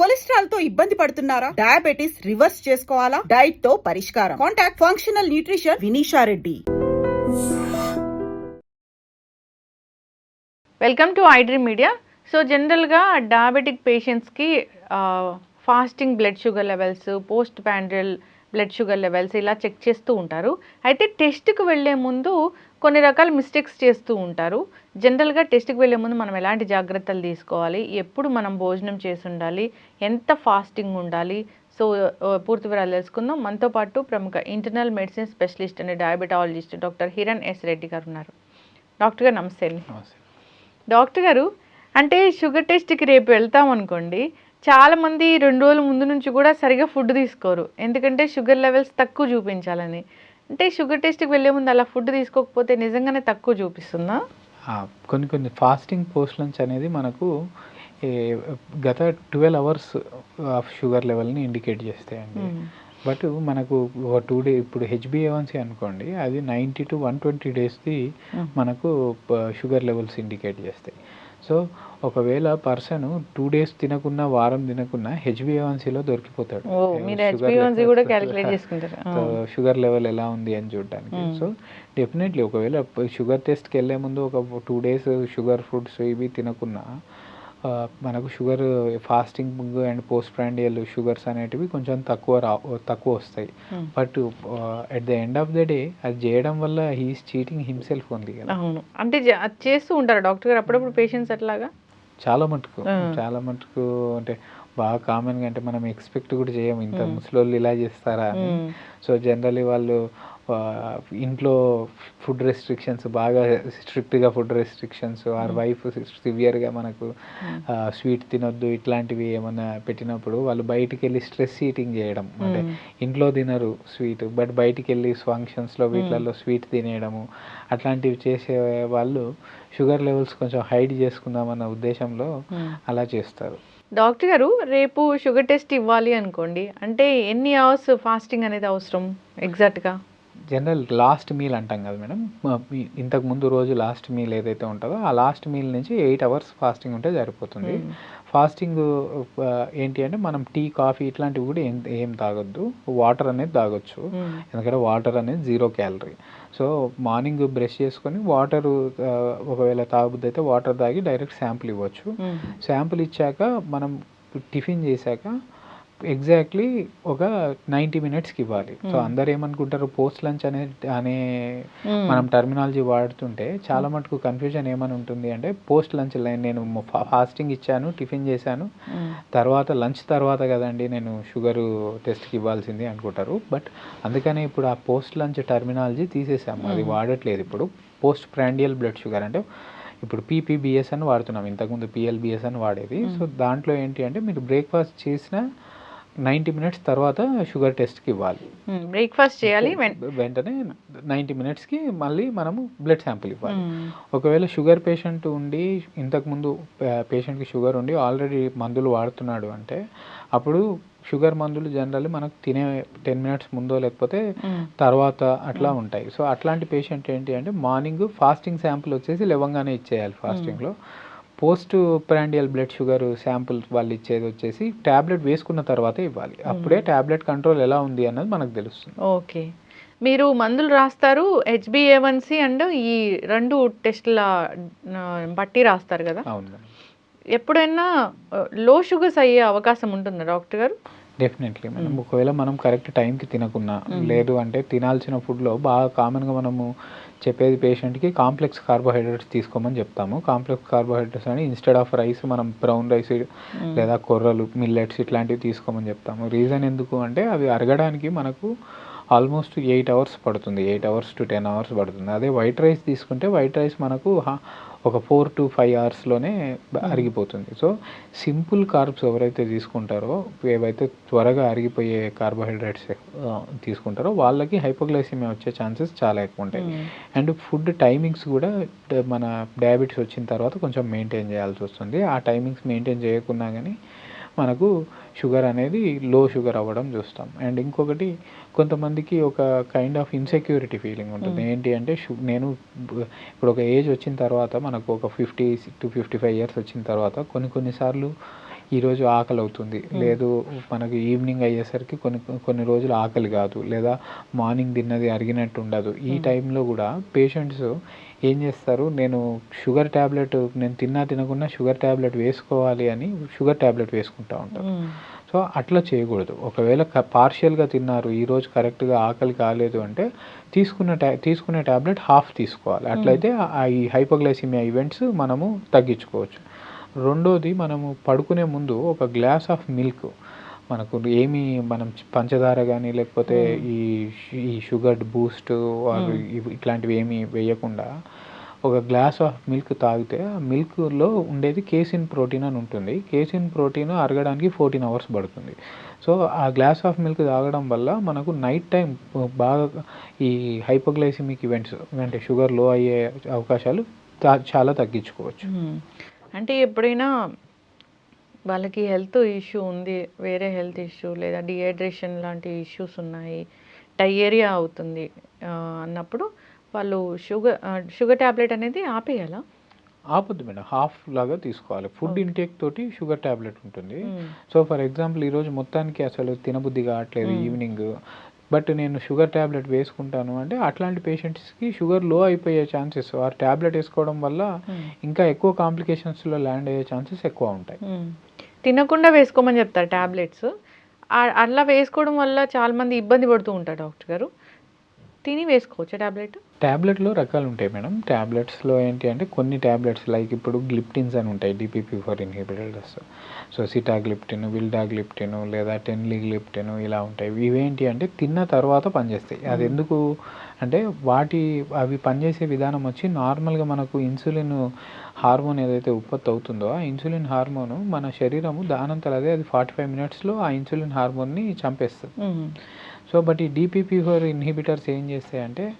కొలెస్ట్రాల్తో ఇబ్బంది పడుతున్నారా? Diabetes reverse చేసుకోవాలా? డైట్తో పరిష్కారం. Contact functional nutrition Vinisha Reddy welcome to iDream media so జనరల్గా డయాబెటిక్ పేషెంట్స్కి fasting blood sugar levels post prandial blood sugar levels ఇలా చెక్ చేస్తూ ఉంటారు. అయితే టెస్ట్కి వెళ్ళే ముందు కొన్ని రకాల మిస్టేక్స్ చేస్తూ ఉంటారు. జనరల్గా టెస్ట్కి వెళ్ళే ముందు మనం ఎలాంటి జాగ్రత్తలు తీసుకోవాలి? ఎప్పుడు మనం భోజనం చేసి ఉండాలి? ఎంత ఫాస్టింగ్ ఉండాలి? సో పూర్తి వివరాలు తెలుసుకుందాం. మనతో పాటు ప్రముఖ internal medicine specialist and diabetologist doctor Hiran S Reddy garu ఉన్నారు. డాక్టర్ గారు నమస్తే అండి. డాక్టర్ గారు అంటే షుగర్ టెస్ట్కి రేపు వెళ్తాం అనుకోండి చాలామంది రెండు రోజుల ముందు నుంచి కూడా సరిగా ఫుడ్ తీసుకోరు. ఎందుకంటే షుగర్ లెవెల్స్ తక్కువ చూపించాలని. అంటే షుగర్ టెస్ట్కి వెళ్ళే ముందు అలా ఫుడ్ తీసుకోకపోతే నిజంగానే తక్కువ చూపిస్తుందా? కొన్ని కొన్ని ఫాస్టింగ్ పోస్ట్ లంచ్ అనేది మనకు గత ట్వెల్వ్ అవర్స్ ఆఫ్ షుగర్ లెవెల్ని ఇండికేట్ చేస్తాయండి. బట్ మనకు ఒక టూ డే ఇప్పుడు H B A one C అనుకోండి అది నైంటీ టు వన్ ట్వంటీ డేస్ది మనకు షుగర్ లెవెల్స్ ఇండికేట్ చేస్తాయి. సో ఒకవేళ పర్సన్ టూ డేస్ తినకున్నా వారం తినకున్నా హెచ్బిఏవన్సీలో దొరికిపోతాడు. షుగర్ లెవెల్ ఎలా ఉంది అని చూడడానికి. సో డెఫినెట్లీ ఒకవేళ షుగర్ టెస్ట్కి వెళ్ళే ముందు ఒక టూ డేస్ షుగర్ ఫుడ్స్ ఇవి తినకున్నా మనకు sugar fasting and post prandial sugars అనేటివి కొంచెం తక్కువ రా తక్కువ వస్తాయి. Hmm. But at the end of the day అది చేయడం వల్ల హీఈస్ చీటింగ్ హిమ్సెల్ఫ్ ఉంది కదా. అవును. అంటే చేస్తూ ఉంటారు డాక్టర్ గారు. అప్పుడప్పుడు పేషెంట్స్ అట్లాగా చాలా మటుకు. ఆ. చాలా మటుకు అంటే బాగా కామన్గా అంటే మనం ఎక్స్పెక్ట్ కూడా చేయము ఇంత Hmm. ముసలోళ్ళు ఇలా చేస్తారా అని. Hmm. సో జనరలీ వాళ్ళు ఇంట్లో ఫుడ్ రెస్ట్రిక్షన్స్ బాగా స్ట్రిక్ట్గా ఫుడ్ రెస్ట్రిక్షన్స్ ఆర్ వైఫ్ సివియర్గా మనకు స్వీట్ తినొద్దు ఇట్లాంటివి ఏమైనా పెట్టినప్పుడు వాళ్ళు బయటికి వెళ్ళి స్ట్రెస్ ఈటింగ్ చేయడం. అంటే. ఇంట్లో తినరు స్వీట్ బట్ బయటికి వెళ్ళి ఫంక్షన్స్లో వీటిలలో స్వీట్ తినేయడము అట్లాంటివి చేసే వాళ్ళు షుగర్ లెవెల్స్ కొంచెం హైడ్ చేసుకుందామన్న ఉద్దేశంలో. అలా చేస్తారు. డాక్టర్ గారు రేపు షుగర్ టెస్ట్ ఇవ్వాలి అనుకోండి అంటే ఎన్ని అవర్స్ ఫాస్టింగ్ అనేది అవసరం ఎగ్జాక్ట్గా? జనరల్ లాస్ట్ మీల్ అంటాం కదా మేడం. ఇంతకు ముందు రోజు లాస్ట్ మీల్ ఏదైతే ఉంటుందో ఆ లాస్ట్ మీల్ నుంచి ఎయిట్ అవర్స్ ఫాస్టింగ్ ఉంటే సరిపోతుంది. ఫాస్టింగ్ ఏంటి అంటే మనం టీ కాఫీ ఇట్లాంటివి కూడా ఏం ఏం తాగొద్దు. వాటర్ అనేది తాగొచ్చు. ఎందుకంటే వాటర్ అనేది zero calorie. So morning brush చేసుకొని వాటర్ ఒకవేళ తాగబుద్ది అయితే వాటర్ తాగి డైరెక్ట్ శాంపుల్ ఇవ్వచ్చు. శాంపుల్ ఇచ్చాక మనం టిఫిన్ చేశాక ఎగ్జాక్ట్లీ ఒక నైంటీ మినిట్స్కి ఇవ్వాలి. So Hmm. అందరు ఏమనుకుంటారు పోస్ట్ లంచ్ అనే అనే మనం టర్మినాలజీ వాడుతుంటే చాలా మటుకు కన్ఫ్యూజన్ ఏమని ఉంటుంది అంటే పోస్ట్ లంచ్ నేను ఫాస్టింగ్ ఇచ్చాను టిఫిన్ చేశాను. తర్వాత లంచ్ తర్వాత కదండి నేను షుగర్ టెస్ట్కి ఇవ్వాల్సింది అనుకుంటారు. బట్ అందుకనే ఇప్పుడు ఆ పోస్ట్ లంచ్ టర్మినాలజీ తీసేసాము. అది. వాడట్లేదు ఇప్పుడు. పోస్ట్ ప్రాండియల్ బ్లడ్ షుగర్ అంటే ఇప్పుడు పీపీబిఎస్ అని వాడుతున్నాం. ఇంతకుముందు పిఎల్బిఎస్ అని వాడేది. సో దాంట్లో ఏంటి అంటే మీరు బ్రేక్ఫాస్ట్ చేసిన నైంటీ మినిట్స్ తర్వాత షుగర్ టెస్ట్కి ఇవ్వాలి. బ్రేక్ఫాస్ట్ చేయాలి వెంటనే నైంటీ మినిట్స్కి మళ్ళీ మనము బ్లడ్ శాంపిల్ ఇవ్వాలి. ఒకవేళ షుగర్ పేషెంట్ ఉండి ఇంతకుముందు పేషెంట్కి షుగర్ ఉండి ఆల్రెడీ మందులు వాడుతున్నాడు అంటే అప్పుడు షుగర్ మందులు జనరల్లీ మనకు తినే టెన్ మినిట్స్ ముందో లేకపోతే. తర్వాత అట్లా ఉంటాయి. సో అట్లాంటి పేషెంట్ ఏంటి అంటే మార్నింగ్ ఫాస్టింగ్ శాంపుల్ వచ్చేసి లేవంగానే ఇచ్చేయాలి ఫాస్టింగ్లో. Post prandial blood sugar sample వాళ్ళు ఇచ్చేది వచ్చేసి ట్యాబ్లెట్ వేసుకున్న తర్వాత ఇవ్వాలి. అప్పుడే ట్యాబ్లెట్ కంట్రోల్ ఎలా ఉంది అన్నది మనకు తెలుస్తుంది. ఓకే. మీరు మందులు రాస్తారు హెచ్బిఏవన్సి అండ్ ఈ రెండు టెస్టుల బట్టి రాస్తారు కదా? అవును ఎప్పుడైనా లో షుగర్స్ అయ్యే అవకాశం ఉంటుందా డాక్టర్ గారు? డెఫినెట్లీ మ్మ్. ఒకవేళ మనం కరెక్ట్ టైంకి తినకున్నా. లేదు అంటే తినాల్సిన ఫుడ్లో బాగా కామన్గా మనము చెప్పేది పేషెంట్కి కాంప్లెక్స్ కార్బోహైడ్రేట్స్ తీసుకోమని చెప్తాము. కాంప్లెక్స్ కార్బోహైడ్రేట్స్ అని ఇన్స్టెడ్ ఆఫ్ రైస్ మనం బ్రౌన్ రైస్. లేదా కొర్రలు మిల్లెట్స్ ఇట్లాంటివి తీసుకోమని చెప్తాము. రీజన్ ఎందుకు అంటే అవి అరగడానికి మనకు ఆల్మోస్ట్ ఎయిట్ అవర్స్ పడుతుంది. Eight hours to ten hours పడుతుంది. అదే వైట్ రైస్ తీసుకుంటే వైట్ రైస్ మనకు హా- ఒక ఫోర్ టు ఫైవ్ అవర్స్లోనే అరిగిపోతుంది. సో సింపుల్ కార్బ్స్ ఎవరైతే తీసుకుంటారో ఏవైతే త్వరగా అరిగిపోయే కార్బోహైడ్రేట్స్ తీసుకుంటారో వాళ్ళకి హైపోగ్లైసిమియా వచ్చే ఛాన్సెస్ చాలా ఎక్కువ ఉంటాయి. అండ్ ఫుడ్ టైమింగ్స్ కూడా మన డయాబెటీస్ వచ్చిన తర్వాత కొంచెం మెయింటైన్ చేయాల్సి వస్తుంది. ఆ టైమింగ్స్ మెయింటైన్ చేయకున్నా కానీ మనకు షుగర్ అనేది లో షుగర్ అవ్వడం చూస్తాం అండ్ ఇంకొకటి కొంతమందికి ఒక కైండ్ ఆఫ్ ఇన్సెక్యూరిటీ ఫీలింగ్ ఉంటుంది Mm. ఏంటి అంటే షు- నేను ఇప్పుడు ఒక ఏజ్ వచ్చిన తర్వాత మనకు ఒక fifty to fifty five years వచ్చిన తర్వాత కొన్ని కొన్నిసార్లు ఈరోజు ఆకలి అవుతుంది లేదు మనకి ఈవినింగ్ అయ్యేసరికి కొన్ని కొన్ని రోజులు ఆకలి కాదు లేదా మార్నింగ్ తిన్నది అరిగినట్టు ఉండదు ఈ టైంలో కూడా పేషెంట్స్ ఏం చేస్తారు నేను షుగర్ ట్యాబ్లెట్ నేను తిన్నా తినకున్నా షుగర్ ట్యాబ్లెట్ వేసుకోవాలి అని షుగర్ ట్యాబ్లెట్ వేసుకుంటా ఉంటారు. సో అట్లా చేయకూడదు. ఒకవేళ పార్షియల్గా తిన్నారు ఈరోజు కరెక్ట్గా ఆకలి కాలేదు అంటే తీసుకున్న టా తీసుకునే ట్యాబ్లెట్ హాఫ్ తీసుకోవాలి. అట్లయితే ఆ ఈ హైపోగ్లైసిమియా ఈవెంట్స్ మనము తగ్గించుకోవచ్చు. రెండోది మనము పడుకునే ముందు ఒక గ్లాస్ ఆఫ్ మిల్క్ మనకు ఏమి మనం పంచదార కానీ లేకపోతే ఈ ఈ షుగర్ బూస్ట్ ఇట్లాంటివి ఏమి వేయకుండా ఒక గ్లాస్ ఆఫ్ మిల్క్ తాగితే ఆ మిల్క్లో ఉండేది కేసిన్ ప్రోటీన్ అని ఉంటుంది. కేసిన్ ప్రోటీన్ అరగడానికి ఫోర్టీన్ అవర్స్ పడుతుంది. సో ఆ గ్లాస్ ఆఫ్ మిల్క్ తాగడం వల్ల మనకు నైట్ టైం బాగా ఈ హైపోగ్లైసిమిక్ ఈవెంట్స్ అంటే షుగర్లో అయ్యే అవకాశాలు చాలా తగ్గించుకోవచ్చు. అంటే ఎప్పుడైనా వాళ్ళకి హెల్త్ ఇష్యూ ఉంది వేరే హెల్త్ ఇష్యూ లేదా డిహైడ్రేషన్ లాంటి ఇష్యూస్ ఉన్నాయి డయేరియా అవుతుంది అన్నప్పుడు వాళ్ళు షుగర్ షుగర్ ట్యాబ్లెట్ అనేది ఆపేయాలా? ఆపొద్దు మేడం హాఫ్ లాగా తీసుకోవాలి. ఫుడ్ ఇంటేక్ తోటి షుగర్ ట్యాబ్లెట్ ఉంటుంది. సో ఫర్ ఎగ్జాంపుల్ ఈరోజు మొత్తానికి అసలు తినబుద్ధి కావట్లేదు ఈవినింగ్. బట్ నేను షుగర్ ట్యాబ్లెట్ వేసుకుంటాను అంటే అట్లాంటి పేషెంట్స్కి షుగర్లో అయిపోయే ఛాన్సెస్ ఆ ట్యాబ్లెట్ వేసుకోవడం వల్ల. ఇంకా ఎక్కువ కాంప్లికేషన్స్లో ల్యాండ్ అయ్యే ఛాన్సెస్ ఎక్కువ ఉంటాయి. తినకుండా వేసుకోమని చెప్తారు ట్యాబ్లెట్స్ అట్లా వేసుకోవడం వల్ల చాలా మంది ఇబ్బంది పడుతూ ఉంటారు డాక్టర్ గారు తిని వేసుకోవచ్చా ట్యాబ్లెట్ ట్యాబ్లెట్లో రకాలు ఉంటాయి మేడం. ట్యాబ్లెట్స్లో ఏంటి అంటే కొన్ని ట్యాబ్లెట్స్ లైక్ ఇప్పుడు గ్లిప్టిన్స్ అని ఉంటాయి DPP four inhibitors. So sitagliptin vildagliptin లేదా టెన్లీగ్లిప్టిన్ ఇలా ఉంటాయి. ఇవేంటి అంటే తిన్న తర్వాత పనిచేస్తాయి. అది ఎందుకు అంటే వాటి అవి పనిచేసే విధానం వచ్చి నార్మల్గా మనకు ఇన్సులిన్ హార్మోన్ ఏదైతే ఉత్పత్తి అవుతుందో ఆ ఇన్సులిన్ హార్మోన్ మన శరీరము దానంతర అదే అది ఫార్టీ ఫైవ్ మినిట్స్లో ఆ ఇన్సులిన్ హార్మోన్ని చంపేస్తుంది. సో బట్ ఈ డిపిపి ఫోర్ ఇన్హిబిటర్స్ ఏం చేస్తాయంటే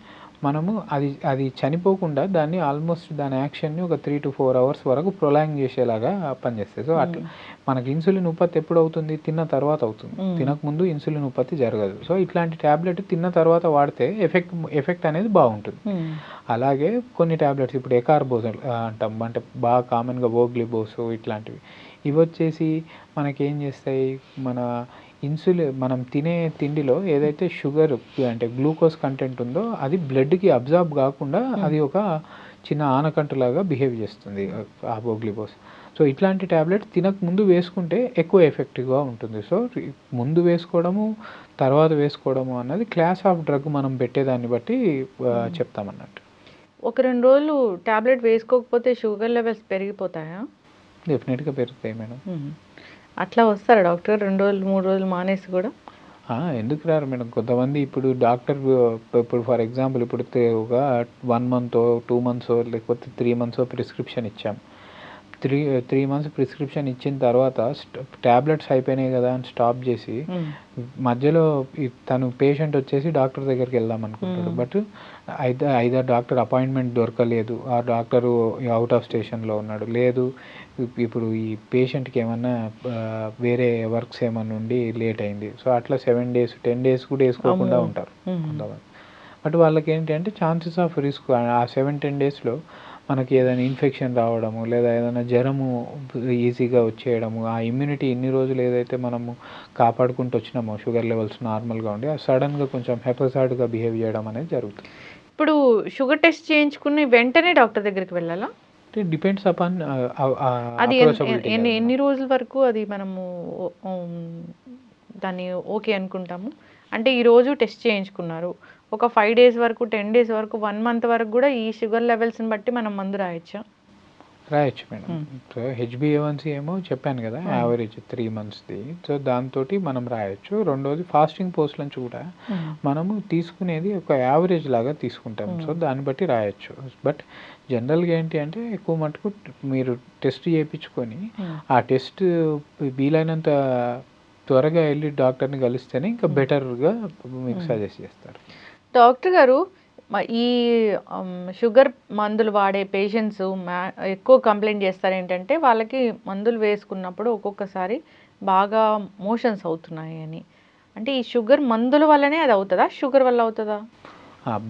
మనము అది అది చనిపోకుండా దాన్ని ఆల్మోస్ట్ దాని యాక్షన్ని ఒక త్రీ టు ఫోర్ అవర్స్ వరకు ప్రొలాంగ్ చేసేలాగా పనిచేస్తాయి. సో అట్లా మనకి ఇన్సులిన్ ఉత్పత్తి ఎప్పుడు అవుతుంది తిన్న తర్వాత అవుతుంది. Mm. తినకముందు ఇన్సులిన్ ఉత్పత్తి జరగదు. సో ఇట్లాంటి ట్యాబ్లెట్ తిన్న తర్వాత వాడితే ఎఫెక్ట్ ఎఫెక్ట్ అనేది బాగుంటుంది. అలాగే కొన్ని ట్యాబ్లెట్స్ ఇప్పుడు ఎకార్బోజ్ అంటాం. అంటే బాగా కామన్గా ఓగ్లిబోస్ ఇట్లాంటివి. ఇవి వచ్చేసి మనకేం చేస్తాయి? మన ఇన్సులిన్ మనం తినే తిండిలో ఏదైతే షుగర్ అంటే గ్లూకోజ్ కంటెంట్ ఉందో అది బ్లడ్కి అబ్జార్బ్ కాకుండా అది ఒక చిన్న ఆనకంటులాగా బిహేవ్ చేస్తుంది ఆ ఓగ్లిబోస్ సో ఇట్లాంటి ట్యాబ్లెట్ తినక ముందు వేసుకుంటే ఎక్కువ ఎఫెక్టివ్గా ఉంటుంది. సో ముందు వేసుకోవడము తర్వాత వేసుకోవడము అన్నది క్లాస్ ఆఫ్ డ్రగ్ మనం పెట్టేదాన్ని బట్టి ఆ, చెప్తామన్నట్టు. ఒక రెండు రోజులు ట్యాబ్లెట్ వేసుకోకపోతే షుగర్ లెవెల్స్ పెరిగిపోతాయా? డెఫినెట్గా పెరుగుతాయి మేడం. అట్లా వస్తారా డాక్టర్ రెండు రోజులు మూడు రోజులు మానేసి కూడా. ఎందుకు రారు మేడం? కొంతమంది ఇప్పుడు డాక్టర్ ఇప్పుడు ఫర్ ఎగ్జాంపుల్ ఇప్పుడు ఒక వన్ మంత్ టూ మంత్స్ లేకపోతే త్రీ మంత్స్ ప్రిస్క్రిప్షన్ ఇచ్చాం. త్రీ త్రీ మంత్స్ ప్రిస్క్రిప్షన్ ఇచ్చిన తర్వాత ట్యాబ్లెట్స్ అయిపోయినాయి కదా అని స్టాప్ చేసి మధ్యలో ఈ- తను పేషెంట్ వచ్చేసి డాక్టర్ దగ్గరికి వెళ్దాం అనుకుంటాడు. బట్ అయితే ఐదర్ డాక్టర్ అపాయింట్మెంట్ దొరకలేదు. ఆ డాక్టర్ అవుట్ ఆఫ్ స్టేషన్లో ఉన్నాడు. లేదు ఇప్- ఇప్పుడు ఈ పేషెంట్కి ఏమన్నా వేరే వర్క్స్ ఏమన్నా ఉండి లేట్ అయింది. సో అట్లా సెవెన్ డేస్ టెన్ డేస్ కూడా వేసుకోకుండా. ఉంటారు. బట్ వాళ్ళకి ఏంటి అంటే ఛాన్సెస్ ఆఫ్ రిస్క్ ఆ సెవెన్ టెన్ డేస్లో మనకి ఏదైనా ఇన్ఫెక్షన్ రావడము లేదా ఏదైనా జ్వరము ఈజీగా వచ్చేయడము ఆ ఇమ్యూనిటీ ఇన్ని రోజులు ఏదైతే మనము కాపాడుకుంటూ వచ్చినామో షుగర్ లెవెల్స్ నార్మల్గా ఉండి అది సడన్గా కొంచెం హెపసైడ్గా బిహేవ్ చేయడం అనేది జరుగుతుంది. ఇప్పుడు షుగర్ టెస్ట్ చేయించుకుని వెంటనే డాక్టర్ దగ్గరికి వెళ్ళాలా? అంటే డిపెండ్స్ అపాన్ అది ఎన్- ఎన్ని ఎన్ని రోజుల వరకు అది మనము దాన్ని ఓకే అనుకుంటాము? అంటే ఈ రోజు టెస్ట్ చేయించుకున్నారు. ఒక ఫైవ్ డేస్ వరకు టెన్ డేస్ వరకు వన్ మంత్ వరకు కూడా ఈ షుగర్ లెవెల్స్ని బట్టి మనం మందు రాయొచ్చా. రాయొచ్చు మేడం. మ్మ్. సో హెచ్బిఏవన్సీ ఏమో చెప్పాను కదా యావరేజ్ త్రీ మంత్స్ది సో దాంతో మనం రాయొచ్చు. రెండోది ఫాస్టింగ్ పోస్ట్ నుంచి కూడా మనము తీసుకునేది ఒక యావరేజ్ లాగా తీసుకుంటాం. సో దాన్ని బట్టి రాయొచ్చు. బట్ జనరల్గా ఏంటి అంటే ఎక్కువ మటుకు మీరు టెస్ట్ చేయించుకొని ఆ టెస్ట్ వీలైనంత త్వరగా వెళ్ళి డాక్టర్ని కలిస్తేనే ఇంకా బెటర్గా మీకు సజెస్ట్ చేస్తారు. డాక్టర్ గారు ఈ షుగర్ మందులు వాడే పేషెంట్స్ మ్యా ఎక్కువ కంప్లైంట్ చేస్తారు ఏంటంటే వాళ్ళకి మందులు వేసుకున్నప్పుడు ఒక్కొక్కసారి బాగా మోషన్స్ అవుతున్నాయి అని. అంటే ఈ షుగర్ మందుల వల్లనే అది అవుతుందా? షుగర్ వల్ల అవుతుందా?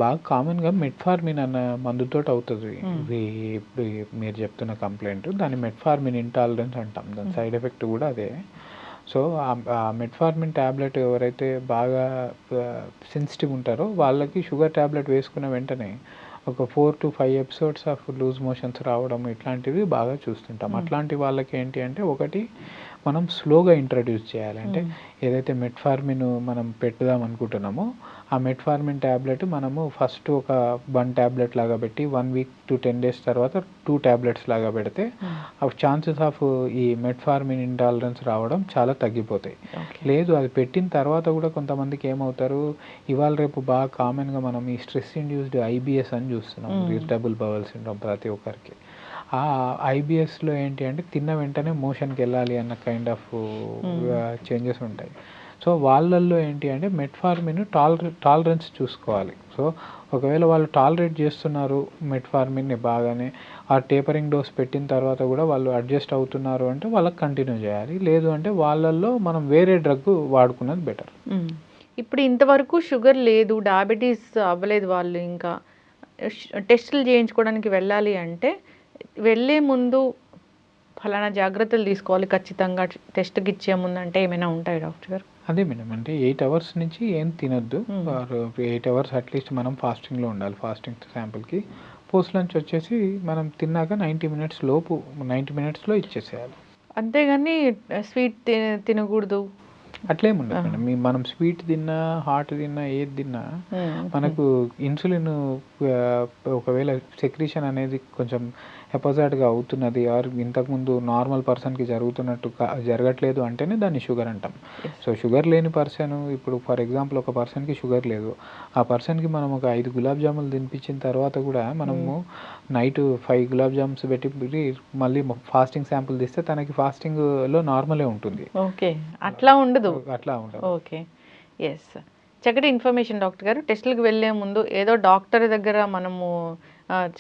బాగా కామన్గా మెట్ఫార్మిన్ అన్న మందుతోటి అవుతుంది. ఇది ఇప్పుడు మీరు చెప్తున్న కంప్లైంట్. దాన్ని మెట్ఫార్మిన్ ఇంటాలరెన్స్ అంటాం. దాని సైడ్ ఎఫెక్ట్ కూడా అదే. సో ఆ మెట్ఫార్మిన్ ట్యాబ్లెట్ ఎవరైతే బాగా సెన్సిటివ్ ఉంటారో వాళ్ళకి షుగర్ ట్యాబ్లెట్ వేసుకున్న వెంటనే ఒక four to five episodes of loose motions రావడం ఇట్లాంటివి బాగా చూస్తుంటాం. అట్లాంటి వాళ్ళకి ఏంటి అంటే ఒకటి మనం స్లోగా ఇంట్రడ్యూస్ చేయాలి అంటే ఏదైతే మెట్ఫార్మిన్ మనం పెట్టుదాం అనుకుంటున్నామో ఆ మెట్ఫార్మిన్ ట్యాబ్లెట్ మనము ఫస్ట్ ఒక వన్ ట్యాబ్లెట్ లాగా పెట్టి one week to ten days తర్వాత టూ ట్యాబ్లెట్స్ లాగా పెడితే ఆ ఛాన్సెస్ ఆఫ్ ఈ మెట్ఫార్మిన్ ఇంటాలరెన్స్ రావడం చాలా తగ్గిపోతాయి. లేదు అది పెట్టిన తర్వాత కూడా కొంతమందికి ఏమవుతారు ఇవాళ రేపు బాగా కామన్గా మనం ఈ స్ట్రెస్ ఇండ్యూస్డ్ ఐబిఎస్ అని చూస్తున్నాం ఇరిటబుల్ బవల్ సిండ్రోమ్ ప్రతి ఒక్కరికి. ఐబిఎస్లో ఏంటి అంటే తిన్న వెంటనే మోషన్కి వెళ్ళాలి అన్న కైండ్ ఆఫ్ చేంజెస్ ఉంటాయి. సో వాళ్ళల్లో ఏంటి అంటే మెట్ఫార్మిన్ టాలరే టాలరెన్స్ చూసుకోవాలి. సో ఒకవేళ వాళ్ళు టాలరేట్ చేస్తున్నారు మెట్ఫార్మిన్ని బాగానే ఆ టేపరింగ్ డోస్ పెట్టిన తర్వాత కూడా వాళ్ళు అడ్జస్ట్ అవుతున్నారు అంటే వాళ్ళకి కంటిన్యూ చేయాలి. లేదు అంటే వాళ్ళల్లో మనం వేరే డ్రగ్ వాడుకున్నది బెటర్. మ్మ్. ఇప్పుడు ఇంతవరకు షుగర్ లేదు డయాబెటీస్ అవ్వలేదు వాళ్ళు ఇంకా టెస్టులు చేయించుకోవడానికి వెళ్ళాలి అంటే వెళ్ళే ముందు ఫలానా జాగ్రత్తలు తీసుకోవాలి ఖచ్చితంగా. టెస్ట్కి ఇచ్చే ముందు అంటే ఏమైనా ఉంటాయి డాక్టర్ గారు? అదే మేడం అంటే ఎయిట్ అవర్స్ నుంచి ఏం తినొద్దు. ఎయిట్ అవర్స్ అట్లీస్ట్ మనం ఫాస్టింగ్లో ఉండాలి. ఫాస్టింగ్ శాంపుల్కి పోస్ట్ లంచ్ వచ్చేసి మనం తిన్నాక నైంటీ మినిట్స్ లోపు నైంటీ మినిట్స్లో ఇచ్చేసేయాలి. అంతేగాని స్వీట్ తినకూడదు. అట్లేం ఉండదు మేడం. మనం స్వీట్ తిన్నా హాట్ తిన్నా ఏది తిన్నా మనకు ఇన్సులిన్ ఒకవేళ సెక్రీషన్ అనేది కొంచెం హెపజాట్గా అవుతున్నది. ఆర్ ఇంతకుముందు నార్మల్ పర్సన్కి జరుగుతున్నట్టు జరగట్లేదు అంటేనే దాన్ని షుగర్ అంటాం. సో షుగర్ లేని పర్సన్ ఇప్పుడు ఫర్ ఎగ్జాంపుల్ ఒక పర్సన్కి షుగర్ లేదు. ఆ పర్సన్కి మనం ఒక ఐదు గులాబ్ జాములు తినిపించిన తర్వాత కూడా మనము నైట్ ఫైవ్ గులాబ్ జామ్స్ పెట్టి మళ్ళీ ఫాస్టింగ్ శాంపుల్ తీస్తే తనకి ఫాస్టింగ్లో నార్మలే ఉంటుంది. ఓకే. అట్లా ఉండదు. అట్లా ఉంటుంది ఓకే. ఎస్ చక్కటి ఇన్ఫర్మేషన్ డాక్టర్ గారు. టెస్టులకు వెళ్ళే ముందు ఏదో డాక్టర్ దగ్గర మనము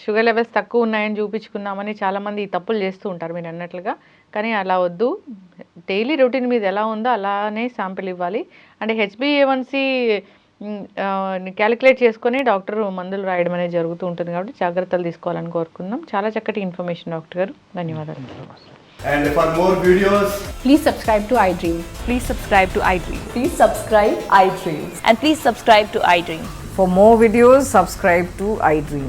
షుగర్ లెవెల్స్ తక్కువ ఉన్నాయని చూపించుకుందామని చాలామంది ఈ తప్పులు చేస్తూ ఉంటారు మీరు అన్నట్లుగా కానీ అలా వద్దు డైలీ రొటీన్ మీద ఎలా ఉందో అలానే శాంపిల్ ఇవ్వాలి అంటే హెచ్బిఏవన్సి క్యాలిక్యులేట్ చేసుకొని డాక్టర్ మందులు రాయడం అనేది జరుగుతూ ఉంటుంది కాబట్టి జాగ్రత్తలు తీసుకోవాలని కోరుకుందాం చాలా చక్కటి ఇన్ఫర్మేషన్ డాక్టర్ గారు ధన్యవాదాలు And for more videos, Please subscribe to iDream. Please subscribe to iDream. Please subscribe iDream. And please subscribe to iDream. For more videos, subscribe to iDream.